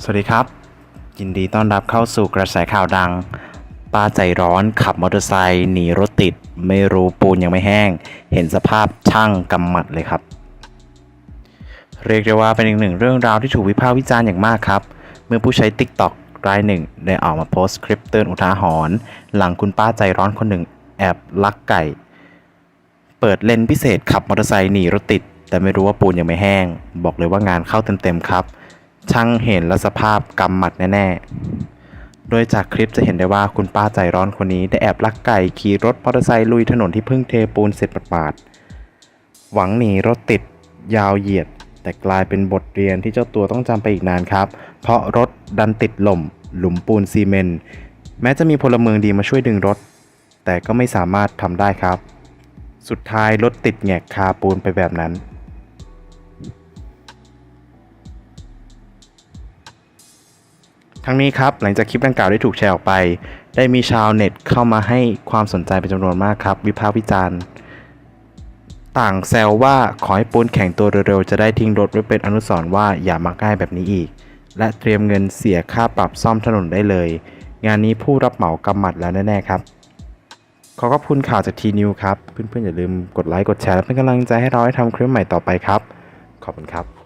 สวัสดีครับ ยินดีต้อนรับเข้าสู่กระแสข่าวดัง ป้าใจร้อนขับมอเตอร์ไซค์หนีรถติด ไม่รู้ปูนยังไม่แห้ง เห็นสภาพช่างกำหมัดเลยครับ เรียกได้ว่าเป็นอีกหนึ่งเรื่องราวที่ถูกวิพากษ์วิจารณ์อย่างมากครับ เมื่อผู้ใช้ TikTok รายหนึ่ง ได้ออกมาโพสต์คลิปเตือนอุทาหรณ์หลังคุณป้าใจร้อนคนหนึ่งแอบลักไก่ เปิดเลนพิเศษขับมอเตอร์ไซค์หนีรถติด แต่ไม่รู้ว่าปูนยังไม่แห้ง บอกเลยว่างานเข้าเต็มๆครับ ช่างเห็นและสภาพกำหมัดแน่ๆ โดยจากคลิปจะเห็นได้ว่าคุณป้าใจร้อนคนนี้ได้แอบลักไก่ขี่รถมอเตอร์ไซค์ลุยถนนที่เพิ่งเทปูนเสร็จปาดๆหวังหนีรถติดยาวเหยียด แต่กลายเป็นบทเรียนที่เจ้าตัวต้องจำไปอีกนานครับ เพราะรถดันติดหล่ม หลุมปูนซีเมนต์แม้จะมีพลเมืองดีมาช่วยดึงรถ แต่ก็ไม่สามารถทำได้ครับ สุดท้ายรถติดแงกคาปูนไปแบบนั้น ทั้งนี้ครับหลังจากคลิปดังกล่าวได้ถูกแชร์ออกไป ได้มีชาวเน็ตเข้ามาให้ความสนใจเป็นจำนวนมากครับ วิพากษ์วิจารณ์ ต่างแซวว่าขอให้ปูนแข่งตัวเร็วๆ จะได้ทิ้งรถไว้เป็นอนุสรณ์ว่าอย่ามาง่ายแบบนี้อีก และเตรียมเงินเสียค่าปรับซ่อมถนนได้เลย งานนี้ผู้รับเหมากำหมัดแล้วแน่ๆครับ ขอขอบคุณข่าวจากทีนิวครับ เพื่อนๆอย่าลืมกดไลค์กดแชร์และเป็นกำลังใจให้เราให้ทำคลิปใหม่ต่อไปครับ ขอบคุณครับ